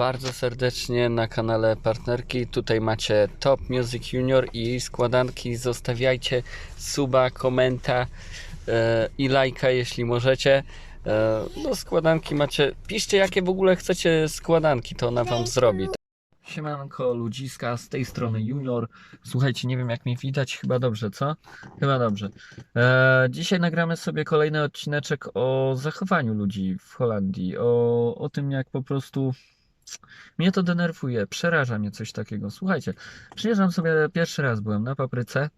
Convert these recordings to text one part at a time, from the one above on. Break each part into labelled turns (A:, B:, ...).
A: bardzo serdecznie na kanale partnerki. Tutaj macie Top Music Junior i jej składanki. Zostawiajcie suba, komenta e, i lajka, jeśli możecie. E, no, składanki macie. Piszcie, jakie w ogóle chcecie składanki, to ona wam zrobi. Siemanko, ludziska, z tej strony Junior. Słuchajcie, nie wiem jak mnie widać, chyba dobrze, co? Chyba dobrze. E, dzisiaj nagramy sobie kolejny odcineczek o zachowaniu ludzi w Holandii, o, o tym jak po prostu mnie to denerwuje, przeraża mnie coś takiego. Słuchajcie, przyjeżdżam sobie pierwszy raz, byłem na papryce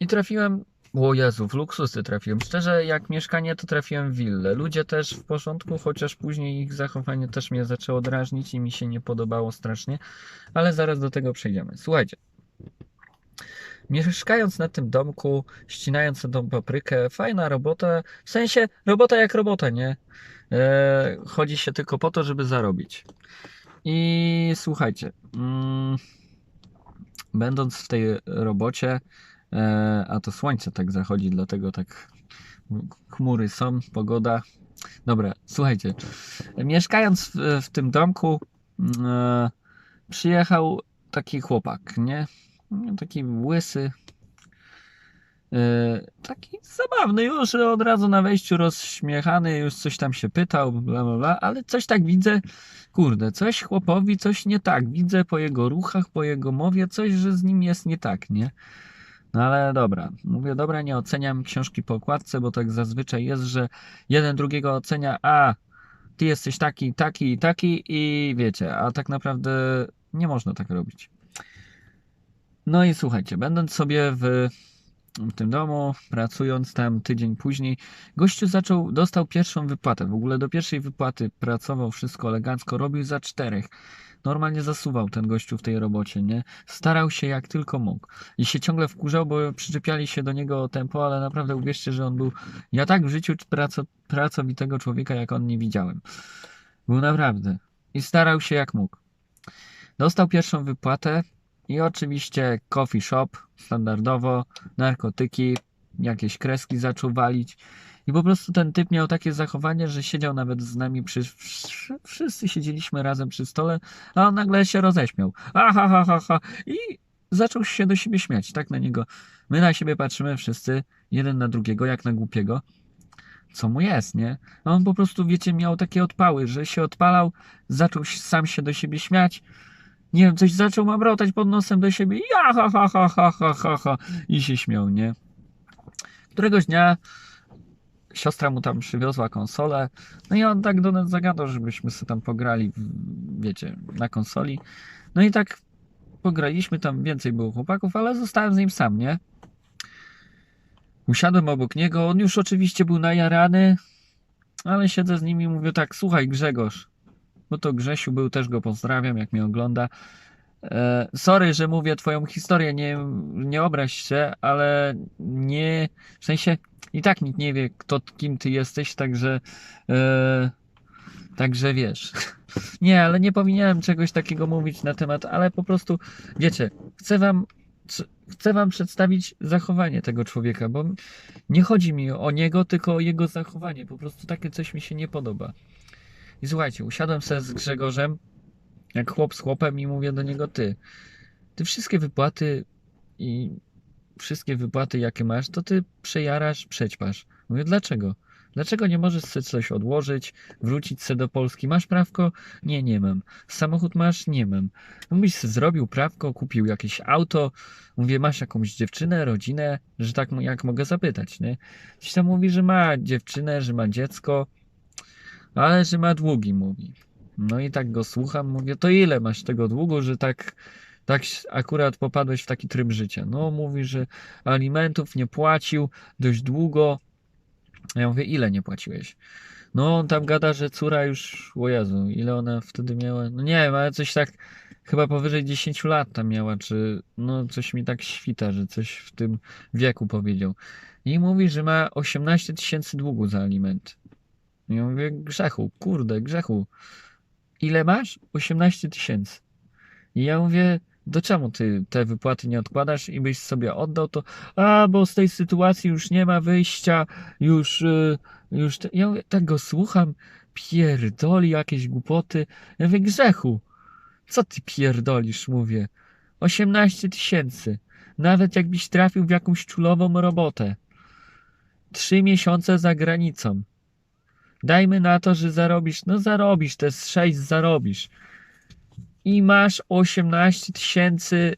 A: i trafiłem, o Jezu, w luksusy trafiłem. Szczerze, jak mieszkanie, to trafiłem w willę. Ludzie też w porządku, chociaż później ich zachowanie też mnie zaczęło drażnić i mi się nie podobało strasznie, ale zaraz do tego przejdziemy. Słuchajcie. Mieszkając na tym domku, ścinając tą paprykę, fajna robota, w sensie robota jak robota, nie? E, chodzi się tylko po to, żeby zarobić. I słuchajcie, mm, będąc w tej robocie, e, a to słońce tak zachodzi, dlatego tak chmury są, pogoda. Dobra, słuchajcie, mieszkając w, w tym domku, mm, e, przyjechał taki chłopak, nie? Taki łysy. e, Taki zabawny już od razu na wejściu rozśmiechany, już coś tam się pytał, bla bla bla, ale coś tak widzę, kurde, coś chłopowi, coś nie tak. Widzę po jego ruchach, po jego mowie, coś, że z nim jest nie tak, nie? No ale dobra, mówię, dobra, nie oceniam książki po okładce, bo tak zazwyczaj jest, że jeden drugiego ocenia, a ty jesteś taki, taki i taki i wiecie, a tak naprawdę nie można tak robić. No i słuchajcie, będąc sobie w, w tym domu, pracując tam tydzień później, gościu zaczął, dostał pierwszą wypłatę. W ogóle do pierwszej wypłaty pracował wszystko elegancko, robił za czterech. Normalnie zasuwał ten gościu w tej robocie, nie? Starał się jak tylko mógł. I się ciągle wkurzał, bo przyczepiali się do niego tempo, ale naprawdę uwierzcie, że on był. Ja tak w życiu praco, pracowitego człowieka, jak on nie widziałem. Był naprawdę. I starał się jak mógł. Dostał pierwszą wypłatę, i oczywiście coffee shop, standardowo, narkotyki, jakieś kreski zaczął walić. I po prostu ten typ miał takie zachowanie, że siedział nawet z nami przy. wsz- Wszyscy siedzieliśmy razem przy stole, a on nagle się roześmiał. Aha, ha, ha, ha. I zaczął się do siebie śmiać, tak na niego. My na siebie patrzymy wszyscy, jeden na drugiego, jak na głupiego. Co mu jest, nie? A on po prostu, wiecie, miał takie odpały, że się odpalał, zaczął sam się do siebie śmiać nie wiem, coś zaczął mamrotać pod nosem do siebie, ja ha ha ha ha ha ha ha i się śmiał, nie? Któregoś dnia siostra mu tam przywiozła konsolę, no i on tak do nas zagadał, żebyśmy sobie tam pograli, wiecie, na konsoli. No i tak pograliśmy, tam więcej było chłopaków, ale zostałem z nim sam, nie? Usiadłem obok niego, on już oczywiście był najarany, ale siedzę z nim i mówię tak, słuchaj Grzegorz, bo to Grzesiu był, też go pozdrawiam, jak mnie ogląda. E, sorry, że mówię twoją historię, nie, nie obraź się, ale nie, w sensie i tak nikt nie wie, kto, kim ty jesteś, także e, także wiesz. Nie, ale nie powinienem czegoś takiego mówić na temat, ale po prostu, wiecie, chcę wam chcę wam przedstawić zachowanie tego człowieka, bo nie chodzi mi o niego, tylko o jego zachowanie. Po prostu takie coś mi się nie podoba. I słuchajcie, usiadłem sobie z Grzegorzem, jak chłop z chłopem i mówię do niego, ty, ty wszystkie wypłaty i wszystkie wypłaty, jakie masz, to ty przejarasz, przećpasz. Mówię, dlaczego? Dlaczego nie możesz sobie coś odłożyć, wrócić sobie do Polski? Masz prawko? Nie, nie mam. Samochód masz? Nie mam. Mówisz, zrobił prawko, kupił jakieś auto. Mówię, masz jakąś dziewczynę, rodzinę, że tak jak mogę zapytać, nie? Gdzieś tam mówi, że ma dziewczynę, że ma dziecko, ale że ma długi, mówi. No i tak go słucham, mówię, to ile masz tego długu, że tak, tak akurat popadłeś w taki tryb życia? No, mówi, że alimentów nie płacił dość długo. Ja mówię, ile nie płaciłeś? No, on tam gada, że córa już, o Jezu, ile ona wtedy miała? No nie wiem, ale coś tak, chyba powyżej 10 lat tam miała, czy, no coś mi tak świta, że coś w tym wieku powiedział. I mówi, że ma 18 tysięcy długu za alimenty. I ja mówię, grzechu, kurde, grzechu. Ile masz? 18 tysięcy. I ja mówię, do czemu ty te wypłaty nie odkładasz i byś sobie oddał to? A, bo z tej sytuacji już nie ma wyjścia, już, y, już. Te... Ja mówię, tak go słucham, pierdoli jakieś głupoty. Ja mówię, Grzechu, co ty pierdolisz, mówię. 18 tysięcy. Nawet jakbyś trafił w jakąś czulową robotę. Trzy miesiące za granicą. Dajmy na to, że zarobisz, no zarobisz, te z 6 zarobisz. I masz 18 tysięcy,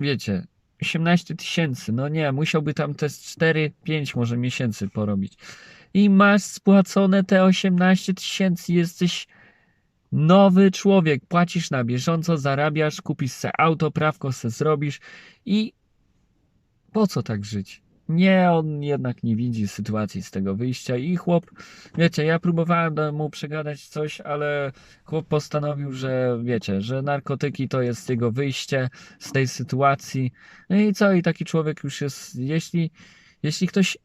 A: wiecie, 18 tysięcy, no nie, musiałby tam te 4-5 może miesięcy porobić. I masz spłacone te 18 tysięcy, jesteś nowy człowiek, płacisz na bieżąco, zarabiasz, kupisz se auto, prawko se zrobisz i po co tak żyć? Nie, on jednak nie widzi sytuacji z tego wyjścia i chłop, wiecie, ja próbowałem mu przegadać coś, ale chłop postanowił, że wiecie, że narkotyki to jest jego wyjście z tej sytuacji. No i co? I taki człowiek już jest, jeśli, jeśli ktoś,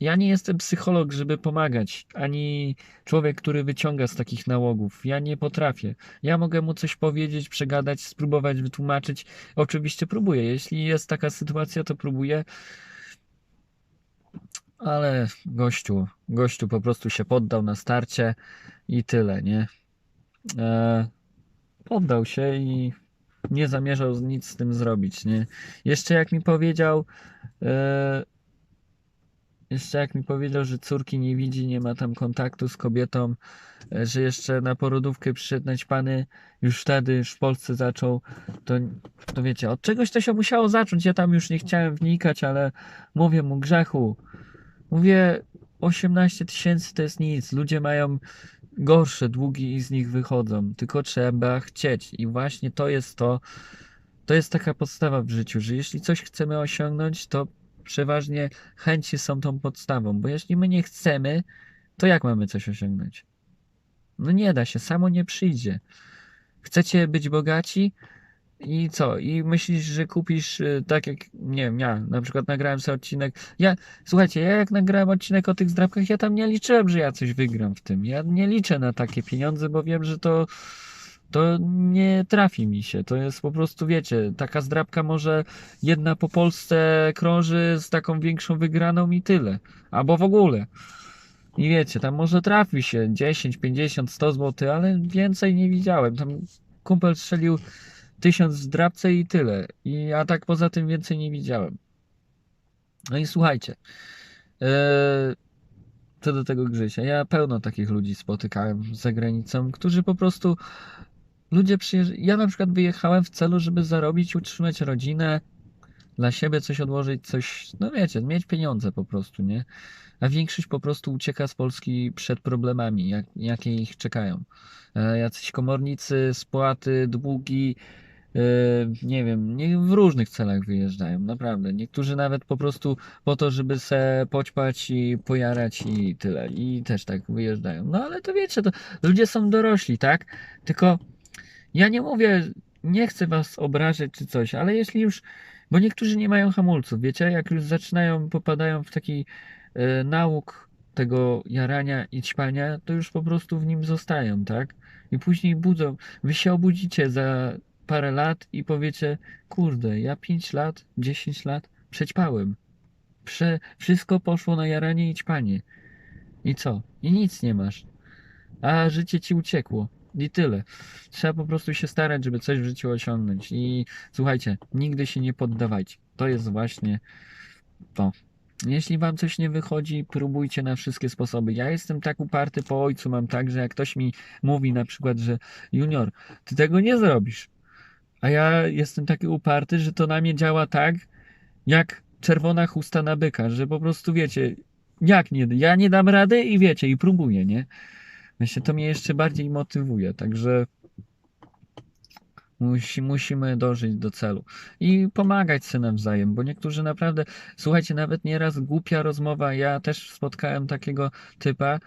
A: ja nie jestem psycholog, żeby pomagać, ani człowiek, który wyciąga z takich nałogów. Ja nie potrafię. Ja mogę mu coś powiedzieć, przegadać, spróbować wytłumaczyć. Oczywiście próbuję. Jeśli jest taka sytuacja, to próbuję. Ale gościu, gościu po prostu się poddał na starcie i tyle, nie? E, poddał się i nie zamierzał nic z tym zrobić, nie? Jeszcze jak mi powiedział, e, jeszcze jak mi powiedział, że córki nie widzi, nie ma tam kontaktu z kobietą, e, że jeszcze na porodówkę przyszedł naćpany, już wtedy, już w Polsce zaczął, to, to wiecie, od czegoś to się musiało zacząć. Ja tam już nie chciałem wnikać, ale mówię mu grzechu. Mówię, 18 tysięcy to jest nic. Ludzie mają gorsze długi i z nich wychodzą. Tylko trzeba chcieć. I właśnie to jest to, to jest taka podstawa w życiu, że jeśli coś chcemy osiągnąć, to przeważnie chęci są tą podstawą, bo jeśli my nie chcemy, to jak mamy coś osiągnąć? No nie da się, samo nie przyjdzie. Chcecie być bogaci i co? I myślisz, że kupisz y, tak jak, nie wiem, ja na przykład nagrałem sobie odcinek. Ja, słuchajcie, ja jak nagrałem odcinek o tych zdrabkach, ja tam nie liczyłem, że ja coś wygram w tym. Ja nie liczę na takie pieniądze, bo wiem, że to to nie trafi mi się. To jest po prostu, wiecie, taka zdrabka może jedna po Polsce krąży z taką większą wygraną i tyle. Albo w ogóle. I wiecie, tam może trafi się 10, 50, 100 zł, ale więcej nie widziałem. Tam kumpel strzelił 1000 w i tyle. I a tak poza tym więcej nie widziałem. No i słuchajcie. Yy, co do tego Grzysia. Ja pełno takich ludzi spotykałem za granicą, którzy po prostu ludzie przyjeżdżają. Ja na przykład wyjechałem w celu, żeby zarobić, utrzymać rodzinę, dla siebie coś odłożyć, coś, no wiecie, mieć pieniądze po prostu, nie? A większość po prostu ucieka z Polski przed problemami, jak, jakie ich czekają. E, jacyś komornicy, spłaty, długi, e, nie wiem, nie, w różnych celach wyjeżdżają, naprawdę. Niektórzy nawet po prostu po to, żeby se poćpać i pojarać i tyle. I też tak wyjeżdżają. No ale to wiecie, to ludzie są dorośli, tak? Tylko ja nie mówię, nie chcę was obrażać czy coś, ale jeśli już, bo niektórzy nie mają hamulców, wiecie, jak już zaczynają, popadają w taki e, nauk tego jarania i ćpania, to już po prostu w nim zostają, tak? I później budzą. Wy się obudzicie za parę lat i powiecie, kurde, ja 5 lat, 10 lat przećpałem. Prze, wszystko poszło na jaranie i ćpanie. I co? I nic nie masz. A życie ci uciekło. I tyle. Trzeba po prostu się starać, żeby coś w życiu osiągnąć. I słuchajcie, nigdy się nie poddawajcie. To jest właśnie to. Jeśli wam coś nie wychodzi, próbujcie na wszystkie sposoby. Ja jestem tak uparty po ojcu, mam tak, że jak ktoś mi mówi na przykład, że junior, ty tego nie zrobisz. A ja jestem taki uparty, że to na mnie działa tak, jak czerwona chusta na byka, że po prostu wiecie, jak nie, ja nie dam rady i wiecie, i próbuję, nie? Myślę, to mnie jeszcze bardziej motywuje, także musi, musimy dążyć do celu i pomagać sobie nawzajem, bo niektórzy naprawdę, słuchajcie, nawet nieraz głupia rozmowa, ja też spotkałem takiego typa,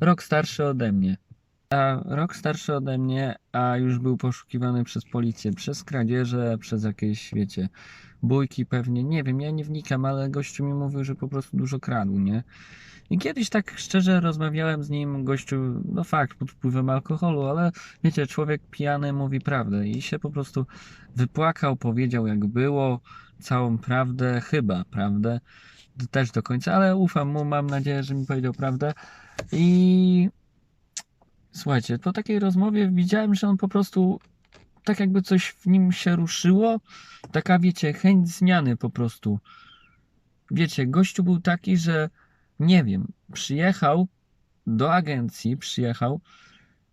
A: rok starszy ode mnie. A rok starszy ode mnie, a już był poszukiwany przez policję, przez kradzieże, przez jakieś, wiecie, bójki pewnie, nie wiem, ja nie wnikam, ale gościu mi mówił, że po prostu dużo kradł, nie? I kiedyś tak szczerze rozmawiałem z nim, gościu, no fakt, pod wpływem alkoholu, ale wiecie, człowiek pijany mówi prawdę i się po prostu wypłakał, powiedział jak było, całą prawdę, chyba prawdę, też do końca, ale ufam mu, mam nadzieję, że mi powiedział prawdę i Słuchajcie, po takiej rozmowie widziałem, że on po prostu tak jakby coś w nim się ruszyło. Taka, wiecie, chęć zmiany po prostu. Wiecie, gościu był taki, że nie wiem, przyjechał do agencji, przyjechał,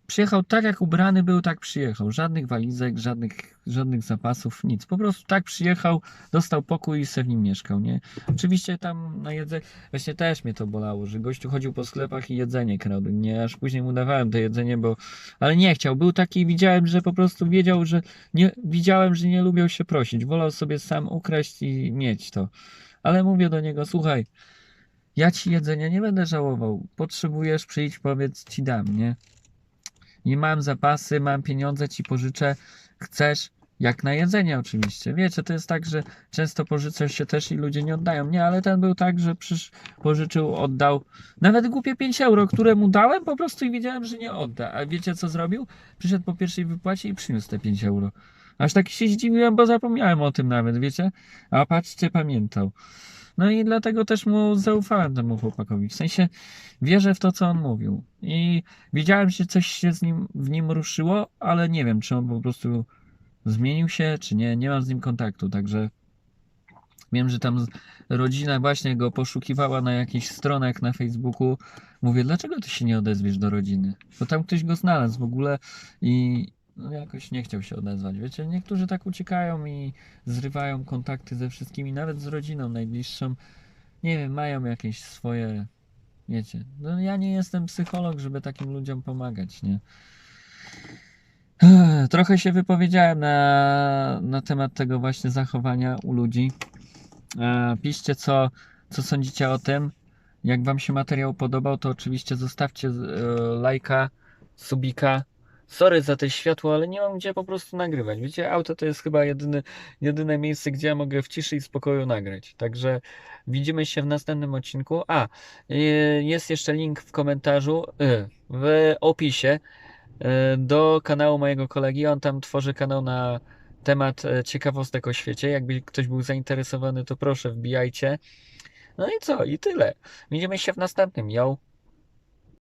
A: przyjechał tak jak ubrany był, tak przyjechał. Żadnych walizek, żadnych, żadnych zapasów, nic. Po prostu tak przyjechał, dostał pokój i se w nim mieszkał, nie? Oczywiście tam na jedzenie, właśnie też mnie to bolało, że gościu chodził po sklepach i jedzenie kradł, nie? Aż później mu dawałem to jedzenie, bo, ale nie chciał. Był taki, widziałem, że po prostu wiedział, że nie, widziałem, że nie lubiał się prosić. Wolał sobie sam ukraść i mieć to. Ale mówię do niego, słuchaj, ja ci jedzenia nie będę żałował. Potrzebujesz, przyjdź, powiedz, ci dam, nie? Nie mam zapasy, mam pieniądze, ci pożyczę. Chcesz? Jak na jedzenie oczywiście. Wiecie, to jest tak, że często pożycza się też i ludzie nie oddają. Nie, ale ten był tak, że przysz, pożyczył, oddał. Nawet głupie 5 euro, które mu dałem po prostu i wiedziałem, że nie odda. A wiecie co zrobił? Przyszedł po pierwszej wypłacie i przyniósł te 5 euro. Aż tak się zdziwiłem, bo zapomniałem o tym nawet, wiecie? A patrzcie, pamiętał. No i dlatego też mu zaufałem temu chłopakowi. W sensie wierzę w to, co on mówił. I widziałem, że coś się z nim, w nim ruszyło, ale nie wiem, czy on po prostu zmienił się, czy nie. Nie mam z nim kontaktu, także wiem, że tam rodzina właśnie go poszukiwała na jakichś stronach na Facebooku. Mówię, dlaczego ty się nie odezwiesz do rodziny? Bo tam ktoś go znalazł w ogóle i no jakoś nie chciał się odezwać. Wiecie, niektórzy tak uciekają i zrywają kontakty ze wszystkimi, nawet z rodziną najbliższą. Nie wiem, mają jakieś swoje, wiecie. No ja nie jestem psycholog, żeby takim ludziom pomagać, nie? Trochę się wypowiedziałem na, na temat tego właśnie zachowania u ludzi. E, Piszcie, co, co sądzicie o tym. Jak Wam się materiał podobał, to oczywiście zostawcie e, lajka, subika. Sorry za te światło, ale nie mam gdzie po prostu nagrywać. Wiecie, auto to jest chyba jedyny, jedyne miejsce, gdzie ja mogę w ciszy i spokoju nagrać. Także widzimy się w następnym odcinku. A, e, jest jeszcze link w komentarzu, e, w opisie e, do kanału mojego kolegi. On tam tworzy kanał na temat e, ciekawostek o świecie. Jakby ktoś był zainteresowany, to proszę wbijajcie. No i co? I tyle. Widzimy się w następnym. Yo.